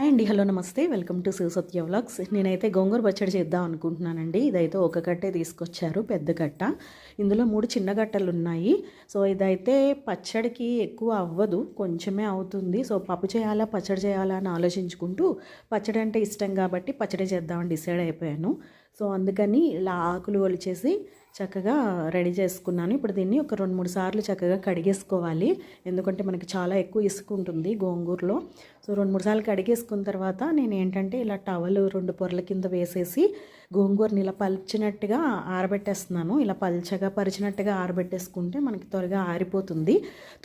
అండి. హలో నమస్తే. Welcome to Shiva Satya vlogs. నేనైతే గోంగూర పచ్చడి చేద్దాం అనుకుంటున్నానండి. ఇదైతే ఒక కట్టే తీసుకొచ్చారు పెద్ద కట్ట. ఇందులో మూడు చిన్న గట్టలు ఉన్నాయి సో ఇదైతే పచ్చడికి ఎక్కువ అవ్వదు కొంచెమే అవుతుంది. సో పప్పు చేయాలా పచ్చడి చేయాలా అని ఆలోచించుకుంటూ పచ్చడి అంటే ఇష్టం కాబట్టి పచ్చడి చేద్దామని డిసైడ్ అయిపోయాను. సో అందుకని ఇలా ఆకులు ఒలిచేసి చక్కగా రెడీ చేసుకున్నాను. ఇప్పుడు దీన్ని ఒక రెండు మూడు సార్లు చక్కగా కడిగేసుకోవాలి. ఎందుకంటే మనకి చాలా ఎక్కువ ఇసుక ఉంటుంది గోంగూరలో. సో రెండు మూడు సార్లు కడిగేసుకున్న తర్వాత నేను ఏంటంటే ఇలా టవల్ రెండు పొరల కింద వేసేసి గోంగూరని ఇలా పల్చినట్టుగా ఆరబెట్టేస్తున్నాను. ఇలా పల్చగా పరిచినట్టుగా ఆరబెట్టేసుకుంటే మనకి త్వరగా ఆరిపోతుంది.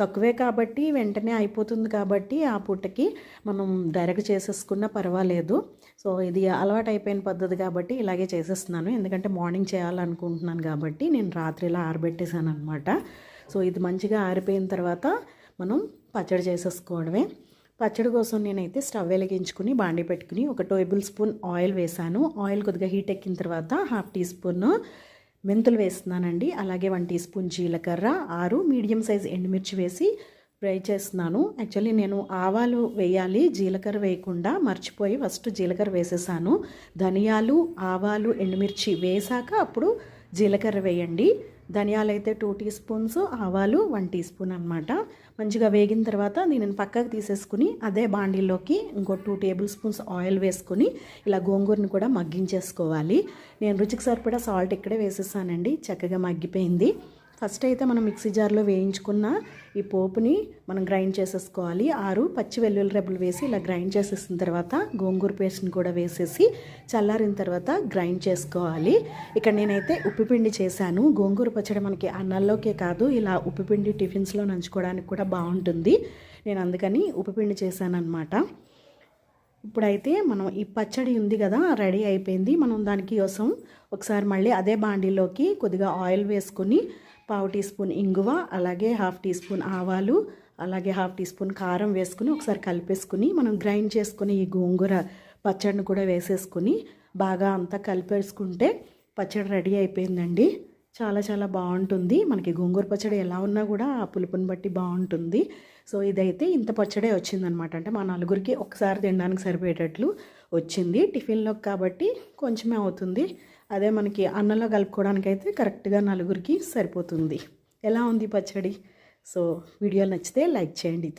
తక్కువే కాబట్టి వెంటనే అయిపోతుంది కాబట్టి ఆ పూటకి మనం డైరెక్ట్ చేసేసుకున్నా పర్వాలేదు. సో ఇది అలవాటు అయిపోయిన పద్ధతి కాబట్టి ఇలాగే చేసేస్తున్నాను. ఎందుకంటే మార్నింగ్ చేయాలనుకుంటున్నాను కాబట్టి నేను రాత్రిలా ఆరబెట్టేసాను ఆరబెట్టేశాను అనమాట సో ఇది మంచిగా ఆరిపోయిన తర్వాత మనం పచ్చడి చేసేసుకోవడమే. పచ్చడి కోసం నేనైతే స్టవ్ వెలిగించుకుని బాండి పెట్టుకుని ఒక టేబుల్ స్పూన్ ఆయిల్ వేసాను ఆయిల్ కొద్దిగా హీట్ ఎక్కిన తర్వాత హాఫ్ టీ స్పూన్ మెంతులు వేస్తున్నానండి. అలాగే వన్ టీ స్పూన్ జీలకర్ర ఆరు మీడియం సైజ్ ఎండుమిర్చి వేసి ఫ్రై చేస్తున్నాను. యాక్చువల్లీ నేను ఆవాలు వేయాలి జీలకర్ర వేయకుండా మర్చిపోయి ఫస్ట్ జీలకర్ర వేసేసాను. ధనియాలు ఆవాలు ఎండుమిర్చి వేసాక అప్పుడు జీలకర్ర వేయండి. ధనియాలు అయితే టూ టీ స్పూన్స్ ఆవాలు వన్ టీ స్పూన్ అనమాట మంచిగా వేగిన తర్వాత దీనిని పక్కకు తీసేసుకుని అదే బాండీలోకి ఇంకో టూ టేబుల్ స్పూన్స్ ఆయిల్ వేసుకుని ఇలా గోంగూరని కూడా మగ్గించేసుకోవాలి. నేను రుచికి సరిపడా సాల్ట్ ఇక్కడే వేసేసానండి. చక్కగా మగ్గిపోయింది. ఫస్ట్ అయితే మనం మిక్సీ జార్లో వేయించుకున్న ఈ పోపుని మనం గ్రైండ్ చేసేసుకోవాలి. ఆరు పచ్చి వెల్లుల్లి రెబ్బలు వేసి ఇలా గ్రైండ్ చేసేసిన తర్వాత గోంగూర పేస్ట్ని కూడా వేసేసి చల్లారిన తర్వాత గ్రైండ్ చేసుకోవాలి. ఇక్కడ నేనైతే ఉప్పిపిండి చేశాను. గోంగూర పచ్చడి మనకి అన్నాల్లోకే కాదు ఇలా ఉప్పిపిండి టిఫిన్స్లో నంచుకోవడానికి కూడా బాగుంటుంది. నేను అందుకని ఉప్పిపిండి చేశాను అనమాట ఇప్పుడైతే మనం ఈ పచ్చడి ఉంది కదా రెడీ అయిపోయింది. మనం దానికి కోసం ఒకసారి మళ్ళీ అదే బాండీలోకి కొద్దిగా ఆయిల్ వేసుకొని పావు టీ స్పూన్ ఇంగువ అలాగే హాఫ్ టీ స్పూన్ ఆవాలు అలాగే హాఫ్ టీ స్పూన్ కారం వేసుకుని ఒకసారి కలిపేసుకుని మనం గ్రైండ్ చేసుకుని ఈ గోంగూర పచ్చడిని కూడా వేసేసుకుని బాగా అంతా కలిపేసుకుంటే పచ్చడి రెడీ అయిపోయిందండి. చాలా చాలా బాగుంటుంది. మనకి గోంగూర పచ్చడి ఎలా ఉన్నా కూడా ఆ పులుపుని బట్టి బాగుంటుంది. సో ఇదైతే ఇంత పచ్చడే వచ్చిందనమాట. అంటే మా నలుగురికి ఒకసారి తినడానికి సరిపోయేటట్లు వచ్చింది. టిఫిన్లోకి కాబట్టి కొంచెమే అవుతుంది. అదే మనకి అన్నంలో కలుపుకోవడానికి అయితే కరెక్ట్గా నలుగురికి సరిపోతుంది. ఎలా ఉంది పచ్చడి? సో వీడియో నచ్చితే లైక్ చేయండి.